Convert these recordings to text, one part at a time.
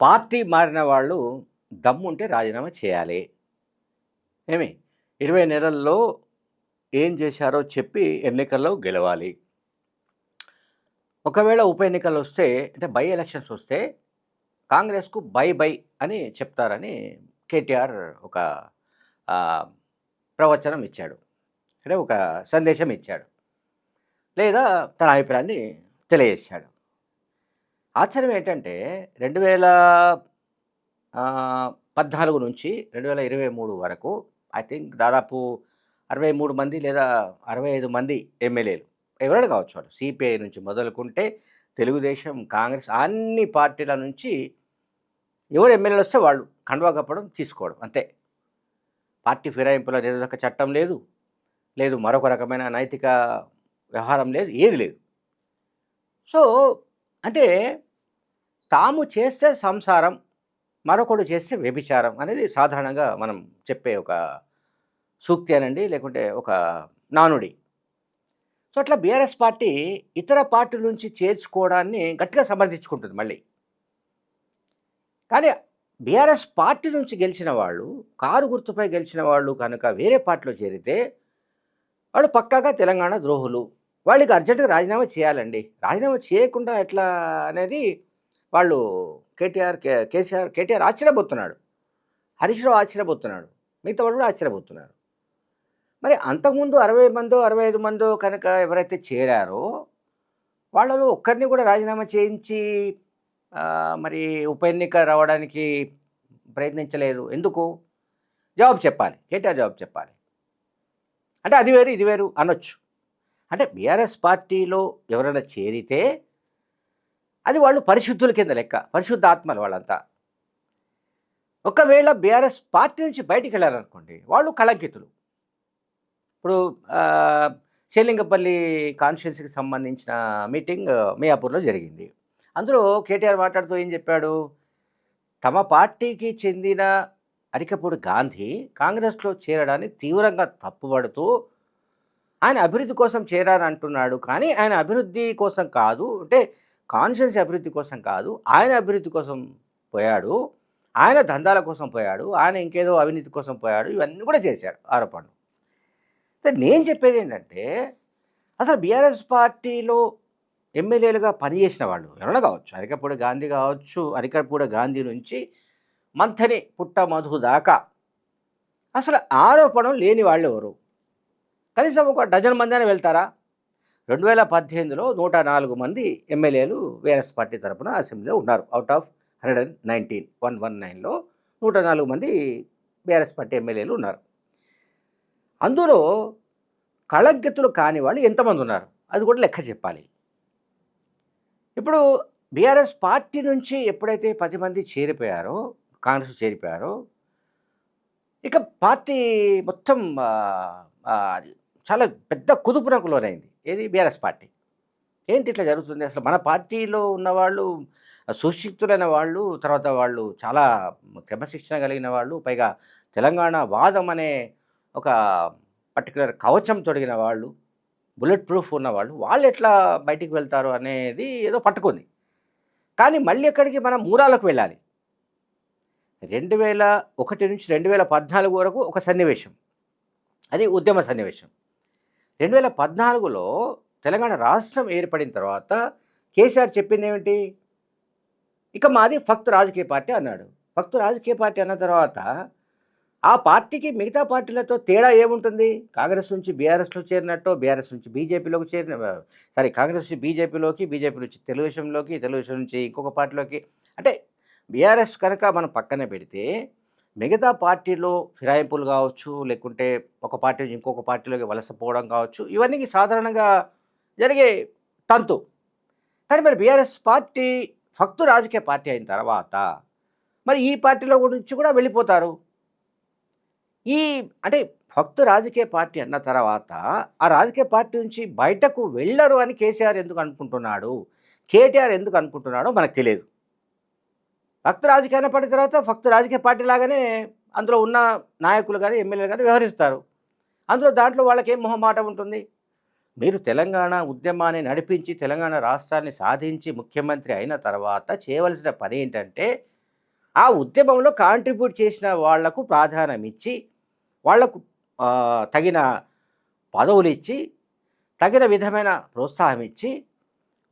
Party మారిన వాళ్ళు దమ్ముంటే రాజీనామా చేయాలి. ఏమి? ఇరవై నెలల్లో ఏం చేశారో చెప్పి ఎన్నికల్లో గెలవాలి. ఒకవేళ ఉప ఎన్నికలు వస్తే అంటే బై ఎలక్షన్స్ వస్తే కాంగ్రెస్కు బై బై అని చెప్తారని కేటీఆర్ ఒక ప్రవచనం ఇచ్చాడు. అంటే ఒక సందేశం ఇచ్చాడు. లేదా తన అభిప్రాయాన్ని తెలియజేశాడు. ఆశ్చర్యం ఏంటంటే రెండు వేల పద్నాలుగు నుంచి రెండు వేల ఇరవై మూడు వరకు ఐ థింక్ దాదాపు అరవై మూడు మంది లేదా అరవై ఐదు మంది ఎమ్మెల్యేలు. ఎవరైనా కావచ్చు వాళ్ళు. సిపిఐ నుంచి మొదలుకుంటే తెలుగుదేశం కాంగ్రెస్ అన్ని పార్టీల నుంచి ఎవరు ఎమ్మెల్యేలు వస్తే వాళ్ళు కండువా కప్పడం తీసుకోవడం. అంతే. పార్టీ ఫిరాయింపుల నిరోధక చట్టం లేదు. లేదు మరొక రకమైన నైతిక వ్యవహారం లేదు. ఏది లేదు. సో అంటే తాము చేస్తే సంసారం మరొకడు చేస్తే వ్యభిచారం అనేది సాధారణంగా మనం చెప్పే ఒక సూక్తి అనండి లేకుంటే ఒక నానుడి. సో అట్లా బీఆర్ఎస్ పార్టీ ఇతర పార్టీ నుంచి చేర్చుకోవడాన్ని గట్టిగా సమర్థించుకుంటుంది మళ్ళీ. కానీ బీఆర్ఎస్ పార్టీ నుంచి గెలిచిన వాళ్ళు కారు గుర్తుపై గెలిచిన వాళ్ళు కనుక వేరే పార్టీలో చేరితే వాళ్ళు పక్కాగా తెలంగాణ ద్రోహులు. వాళ్ళకి అర్జెంటుగా రాజీనామా చేయాలండి. రాజీనామా చేయకుండా ఎట్లా అనేది వాళ్ళు కేటీఆర్ కే- కేసీఆర్ కేటీఆర్ ఆశ్చర్యపోతున్నాడు. హరీష్ రావు ఆశ్చర్యపోతున్నాడు. మిగతా వాళ్ళు కూడా ఆశ్చర్యపోతున్నారు. మరి అంతకుముందు అరవై మందో అరవై ఐదు మందో కనుక ఎవరైతే చేరారో వాళ్ళలో ఒక్కరిని కూడా రాజీనామా చేయించి మరి ఉప ఎన్నిక రావడానికి ప్రయత్నించలేదు. ఎందుకు? జవాబు చెప్పాలి. కేటీఆర్ జవాబు చెప్పాలి. అంటే అది వేరు ఇది వేరు అనొచ్చు. అంటే బీఆర్ఎస్ పార్టీలో ఎవరైనా చేరితే అది వాళ్ళు పరిశుద్ధుల కింద లెక్క పరిశుద్ధ ఆత్మలు వాళ్ళంతా. ఒకవేళ బీఆర్ఎస్ పార్టీ నుంచి బయటికి వెళ్ళారనుకోండి వాళ్ళు కళంకితులు. ఇప్పుడు ఆ, శేలింగపల్లి కాన్స్టిట్యున్సీకి సంబంధించిన మీటింగ్ మియాపూర్లో జరిగింది. అందులో కేటీఆర్ మాట్లాడుతూ ఏం చెప్పాడు? తమ పార్టీకి చెందిన అరికపూడి గాంధీ కాంగ్రెస్లో చేరడాన్ని తీవ్రంగా తప్పుపడుతూ ఆయన అభివృద్ధి కోసం చేరారంటున్నాడు. అంటున్నాడు కానీ ఆయన అభివృద్ధి కోసం కాదు. అంటే కాన్షియస్ అభివృద్ధి కోసం కాదు. ఆయన అభివృద్ధి కోసం పోయాడు. ఆయన దందాల కోసం పోయాడు. ఆయన ఇంకేదో అవినీతి కోసం పోయాడు. ఇవన్నీ కూడా చేశాడు ఆరోపణలు. నేను చెప్పేది ఏంటంటే అసలు బీఆర్ఎస్ పార్టీలో ఎమ్మెల్యేలుగా పనిచేసిన వాళ్ళు ఎవరైనా కావచ్చు. అరికపూడి గాంధీ కావచ్చు అరికపూడి గాంధీ నుంచి మంథని పుట్ట మధు దాకా. అసలు ఆరోపణం లేని వాళ్ళు ఎవరు? కనీసం ఒక డజన్ మంది అయినా వెళ్తారా? రెండు వేల పద్దెనిమిదిలో నూట నాలుగు మంది ఎమ్మెల్యేలు బీఆర్ఎస్ పార్టీ తరపున అసెంబ్లీలో ఉన్నారు. Out of hundred and nineteen one one నైన్లో నూట నాలుగు మంది బీఆర్ఎస్ పార్టీ ఎమ్మెల్యేలు ఉన్నారు. అందులో కళంకితులు కాని వాళ్ళు ఎంతమంది ఉన్నారు? అది కూడా లెక్క చెప్పాలి. ఇప్పుడు బీఆర్ఎస్ పార్టీ నుంచి ఎప్పుడైతే పది మంది చేరిపోయారో కాంగ్రెస్ చేరిపోయారో ఇక పార్టీ మొత్తం చాలా పెద్ద కుదుపునకు లోనైంది. ఏది? BRS party. ఏంటి ఇట్లా జరుగుతుంది? అసలు మన పార్టీలో ఉన్నవాళ్ళు సుశిక్తులైన వాళ్ళు తర్వాత వాళ్ళు చాలా క్రమశిక్షణ కలిగిన వాళ్ళు పైగా తెలంగాణ వాదం అనే ఒక పర్టికులర్ కవచం తొడిగిన వాళ్ళు బుల్లెట్ ప్రూఫ్ ఉన్నవాళ్ళు వాళ్ళు ఎట్లా బయటికి వెళ్తారు అనేది ఏదో పట్టుకుంది. కానీ మళ్ళీ ఎక్కడికి మనం మూలాలకు వెళ్ళాలి. రెండు వేల ఒకటి నుంచి రెండు వేల పద్నాలుగు వరకు ఒక సన్నివేశం. అది ఉద్యమ సన్నివేశం. రెండు వేల పద్నాలుగులో తెలంగాణ రాష్ట్రం ఏర్పడిన తర్వాత కేసీఆర్ చెప్పింది ఏమిటి? ఇక మాది ఫక్త్ రాజకీయ పార్టీ అన్నాడు. ఫక్త్ రాజకీయ పార్టీ అన్న తర్వాత ఆ పార్టీకి మిగతా పార్టీలతో తేడా ఏముంటుంది? కాంగ్రెస్ నుంచి బీఆర్ఎస్లో చేరినట్టు బీఆర్ఎస్ నుంచి బీజేపీలోకి చేరిన సారీ కాంగ్రెస్ నుంచి బీజేపీలోకి బీజేపీ నుంచి తెలుగుదేశంలోకి తెలుగుదేశం నుంచి ఇంకొక పార్టీలోకి. అంటే బీఆర్ఎస్ కనుక మనం పక్కన పెడితే మిగతా పార్టీలో ఫిరాయింపులు కావచ్చు లేకుంటే ఒక పార్టీ నుంచి ఇంకొక పార్టీలోకి వలసపోవడం కావచ్చు ఇవన్నీ సాధారణంగా జరిగే తంతు. కానీ మరి బీఆర్ఎస్ పార్టీ ఫక్తు రాజకీయ పార్టీ అయిన తర్వాత మరి ఈ పార్టీలో నుంచి కూడా వెళ్ళిపోతారు. ఈ అంటే ఫక్తు రాజకీయ పార్టీ అన్న తర్వాత ఆ రాజకీయ పార్టీ నుంచి బయటకు వెళ్ళరు అని కేసీఆర్ ఎందుకు అనుకుంటున్నాడు? కేటీఆర్ ఎందుకు అనుకుంటున్నాడో మనకు తెలియదు. భక్త రాజకీయాన్ని పడిన తర్వాత భక్త రాజకీయ పార్టీ లాగానే అందులో ఉన్న నాయకులు కానీ ఎమ్మెల్యేలు కానీ వ్యవహరిస్తారు. అందులో దాంట్లో వాళ్ళకి ఏం మొహమాట ఉంటుంది? మీరు తెలంగాణ ఉద్యమాన్ని నడిపించి తెలంగాణ రాష్ట్రాన్ని సాధించి ముఖ్యమంత్రి అయిన తర్వాత చేయవలసిన పని ఏంటంటే ఆ ఉద్యమంలో కాంట్రిబ్యూట్ చేసిన వాళ్ళకు ప్రాధాన్యం ఇచ్చి వాళ్ళకు తగిన పదవులు ఇచ్చి తగిన విధమైన ప్రోత్సాహం ఇచ్చి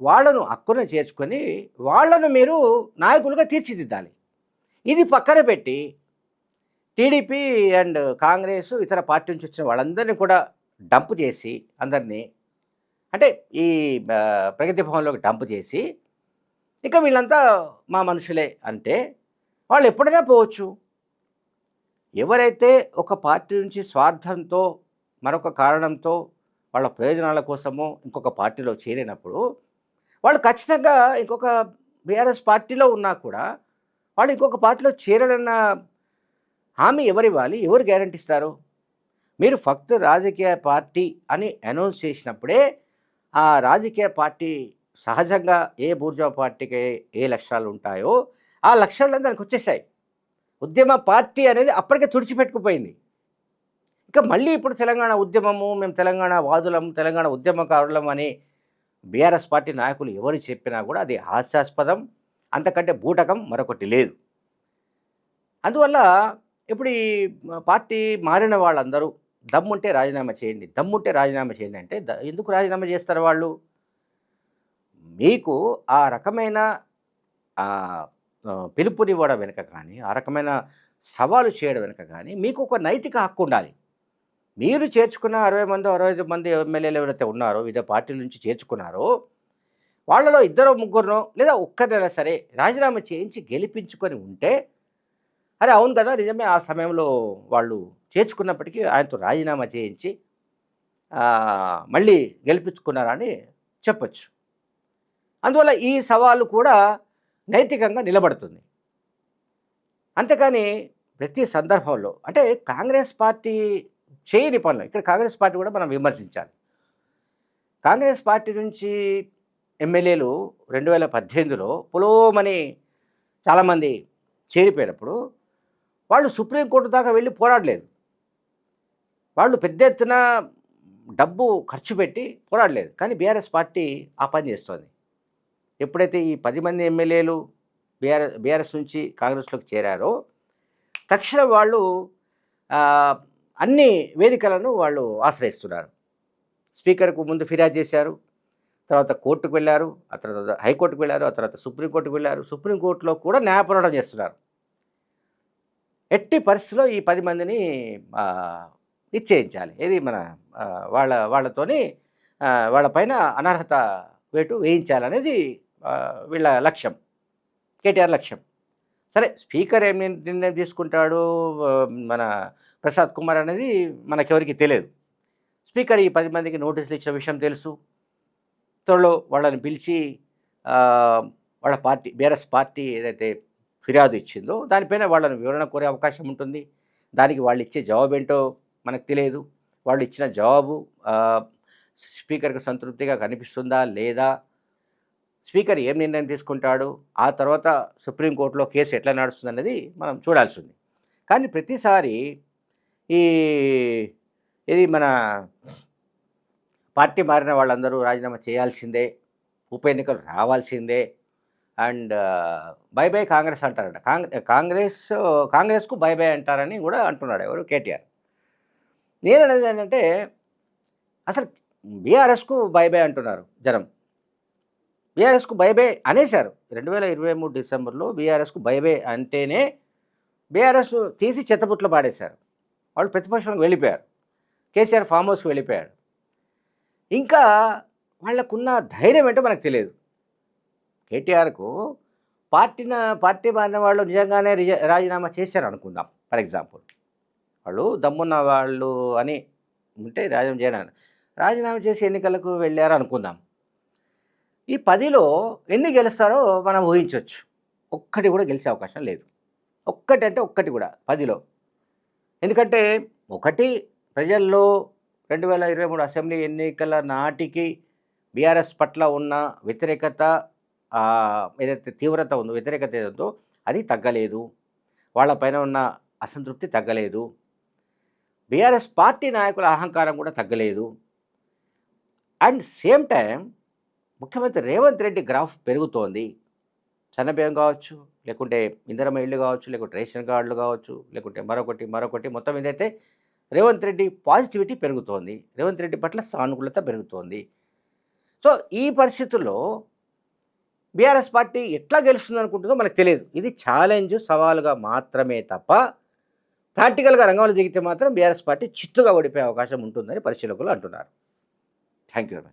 వాళ్ళను అక్కున చేర్చుకొని వాళ్ళను మీరు నాయకులుగా తీర్చిదిద్దాలి. ఇది పక్కన పెట్టి టీడీపీ అండ్ కాంగ్రెస్ ఇతర పార్టీ నుంచి వచ్చిన వాళ్ళందరినీ కూడా డంప్ చేసి అందరినీ అంటే ఈ ప్రగతి భవన్లోకి డంప్ చేసి ఇక వీళ్ళంతా మా మనుషులే అంటే వాళ్ళు ఎప్పుడైనా పోవచ్చు. ఎవరైతే ఒక పార్టీ నుంచి స్వార్థంతో మరొక కారణంతో వాళ్ళ ప్రయోజనాల కోసమో ఇంకొక పార్టీలో చేరినప్పుడు వాళ్ళు ఖచ్చితంగా ఇంకొక బీఆర్ఎస్ పార్టీలో ఉన్నా కూడా వాళ్ళు ఇంకొక పార్టీలో చేరడన్న హామీ ఎవరు ఇవ్వాలి? ఎవరు గ్యారంటీ ఇస్తారు? మీరు ఫక్త్ రాజకీయ పార్టీ అని అనౌన్స్ చేసినప్పుడే ఆ రాజకీయ పార్టీ సహజంగా ఏ బూర్జా పార్టీకి ఏ లక్ష్యాలు ఉంటాయో ఆ లక్ష్యాలు దానికి వచ్చేసాయి. ఉద్యమ పార్టీ అనేది అప్పటికే తుడిచిపెట్టుకుపోయింది. ఇంకా మళ్ళీ ఇప్పుడు తెలంగాణ ఉద్యమము మేము తెలంగాణ వాదులం తెలంగాణ ఉద్యమకారులం అని బీఆర్ఎస్ పార్టీ నాయకులు ఎవరు చెప్పినా కూడా అది హాస్యాస్పదం అంతకంటే బూటకం మరొకటి లేదు. అందువల్ల ఇప్పుడు ఈ పార్టీ మారిన వాళ్ళందరూ దమ్ముంటే రాజీనామా చేయండి దమ్ముంటే రాజీనామా చేయండి అంటే ద- ఎందుకు రాజీనామా చేస్తారు వాళ్ళు? మీకు ఆ రకమైన పిలుపునివ్వడం వెనుక కానీ ఆ రకమైన సవాలు చేయడం వెనుక కానీ మీకు ఒక నైతిక హక్కు ఉండాలి. మీరు చేర్చుకున్న అరవై మంది అరవై ఐదు మంది ఎమ్మెల్యేలు ఎవరైతే ఉన్నారో వివిధ పార్టీల నుంచి చేర్చుకున్నారో వాళ్ళలో ఇద్దరు ముగ్గురునో లేదా ఒక్కరినైనా సరే రాజీనామా చేయించి గెలిపించుకొని ఉంటే అరే అవును కదా నిజమే ఆ సమయంలో వాళ్ళు చేర్చుకున్నప్పటికీ ఆయనతో రాజీనామా చేయించి మళ్ళీ గెలిపించుకున్నారని చెప్పచ్చు. అందువల్ల ఈ సవాలు కూడా నైతికంగా నిలబడుతుంది. అంతేకాని ప్రతి సందర్భంలో అంటే కాంగ్రెస్ పార్టీ చేయని పనులు. ఇక్కడ కాంగ్రెస్ పార్టీ కూడా మనం విమర్శించాలి. కాంగ్రెస్ పార్టీ నుంచి ఎమ్మెల్యేలు రెండు వేల పద్దెనిమిదిలో పులోమని చాలామంది చేరిపోయినప్పుడు వాళ్ళు సుప్రీంకోర్టు దాకా వెళ్ళి పోరాడలేదు. వాళ్ళు పెద్ద ఎత్తున డబ్బు ఖర్చు పెట్టి పోరాడలేదు. కానీ బీఆర్ఎస్ పార్టీ ఆ పని చేస్తోంది. ఎప్పుడైతే ఈ పది మంది ఎమ్మెల్యేలు బీఆర్ఎస్ బీఆర్ఎస్ నుంచి కాంగ్రెస్లోకి చేరారో తక్షణం వాళ్ళు అన్ని వేదికలను వాళ్ళు ఆశ్రయిస్తున్నారు. స్పీకర్కు ముందు ఫిర్యాదు చేశారు. తర్వాత కోర్టుకు వెళ్ళారు. ఆ తర్వాత హైకోర్టుకు వెళ్ళారు. ఆ తర్వాత సుప్రీంకోర్టుకు వెళ్ళారు. సుప్రీంకోర్టులో కూడా న్యాయ పోరాటం చేస్తున్నారు. ఎట్టి పరిస్థితిలో ఈ పది మందిని నిశ్చయించాలి. ఇది మన వాళ్ళ వాళ్ళతోని వాళ్ళపైన అనర్హత వేటు వేయించాలనేది వీళ్ళ లక్ష్యం. కేటీఆర్ లక్ష్యం. సరే స్పీకర్ ఏం నిర్ణయం తీసుకుంటాడు? మన ప్రసాద్ కుమార్ అనేది మనకెవరికి తెలియదు. స్పీకర్ ఈ పది మందికి నోటీసులు ఇచ్చిన విషయం తెలుసు. త్వరలో వాళ్ళని పిలిచి వాళ్ళ పార్టీ బీఆర్ఎస్ పార్టీ ఏదైతే ఫిర్యాదు ఇచ్చిందో దానిపైన వాళ్ళని వివరణ కోరే అవకాశం ఉంటుంది. దానికి వాళ్ళు ఇచ్చే జవాబు ఏంటో మనకు తెలియదు. వాళ్ళు ఇచ్చిన జవాబు స్పీకర్కి సంతృప్తిగా కనిపిస్తుందా లేదా? స్పీకర్ ఏం నిర్ణయం తీసుకుంటాడు? ఆ తర్వాత సుప్రీంకోర్టులో కేసు ఎట్లా నడుస్తుంది అనేది మనం చూడాల్సి ఉంది కానీ ప్రతిసారి ఈ ఇది మన పార్టీ మారిన వాళ్ళందరూ రాజీనామా చేయాల్సిందే ఉప ఎన్నికలు రావాల్సిందే అండ్ బై బై కాంగ్రెస్ అంటారట. కాంగ్రెస్ కాంగ్రెస్ కాంగ్రెస్కు బై బై అంటారని కూడా అంటున్నాడు ఎవరు? కేటీఆర్. నేను అనేది ఏంటంటే అసలు బీఆర్ఎస్కు బై బై అంటున్నారు జనం. బీఆర్ఎస్కు బైబే అనేశారు. రెండు వేల ఇరవై మూడు డిసెంబర్లో బీఆర్ఎస్కు బైబే అంటేనే బీఆర్ఎస్ తీసి చెత్తబుట్లో పాడేశారు. వాళ్ళు ప్రతిపక్షంలోకి వెళ్ళిపోయారు. కేసీఆర్ ఫామ్ హౌస్కి వెళ్ళిపోయాడు. ఇంకా వాళ్ళకున్న ధైర్యం ఏంటో మనకు తెలియదు. కేటీఆర్కు పార్టీన పార్టీ మారిన వాళ్ళు నిజంగానే రిజ- రాజీనామా చేశారు అనుకుందాం. For example. వాళ్ళు దమ్మున్న వాళ్ళు అని ఉంటే రాజీనామా చేయడానికి రాజీనామా చేసి ఎన్నికలకు వెళ్ళారు అనుకుందాం. ఈ పదిలో ఎన్ని గెలుస్తారో మనం ఊహించవచ్చు. ఒక్కటి కూడా గెలిచే అవకాశం లేదు. ఒక్కటి అంటే ఒక్కటి కూడా పదిలో. ఎందుకంటే ఒకటి ప్రజల్లో రెండు వేల ఇరవై మూడు అసెంబ్లీ ఎన్నికల నాటికి బీఆర్ఎస్ పట్ల ఉన్న వ్యతిరేకత ఏదైతే తీవ్రత ఉందో వ్యతిరేకత ఏదో అది తగ్గలేదు. వాళ్ళపైన ఉన్న అసంతృప్తి తగ్గలేదు. బీఆర్ఎస్ పార్టీ నాయకుల అహంకారం కూడా తగ్గలేదు. అండ్ సేమ్ టైం ముఖ్యమంత్రి రేవంత్ రెడ్డి గ్రాఫ్ పెరుగుతోంది. సన్నబియ్యం కావచ్చు లేకుంటే ఇందిరమ్మ ఇల్లు కావచ్చు లేకుంటే రేషన్ కార్డులు కావచ్చు లేకుంటే మరొకటి మరొకటి. మొత్తం ఏదైతే రేవంత్ రెడ్డి పాజిటివిటీ పెరుగుతోంది. రేవంత్ రెడ్డి పట్ల సానుకూలత పెరుగుతోంది. సో ఈ పరిస్థితుల్లో బీఆర్ఎస్ పార్టీ ఎట్లా గెలుస్తుంది అనుకుంటుందో మనకు తెలియదు. ఇది ఛాలెంజ్ సవాలుగా మాత్రమే తప్ప ప్రాక్టికల్గా రంగంలో దిగితే మాత్రం బీఆర్ఎస్ పార్టీ చిత్తుగా ఓడిపోయే అవకాశం ఉంటుందని పరిశీలకులు అంటున్నారు. Thank you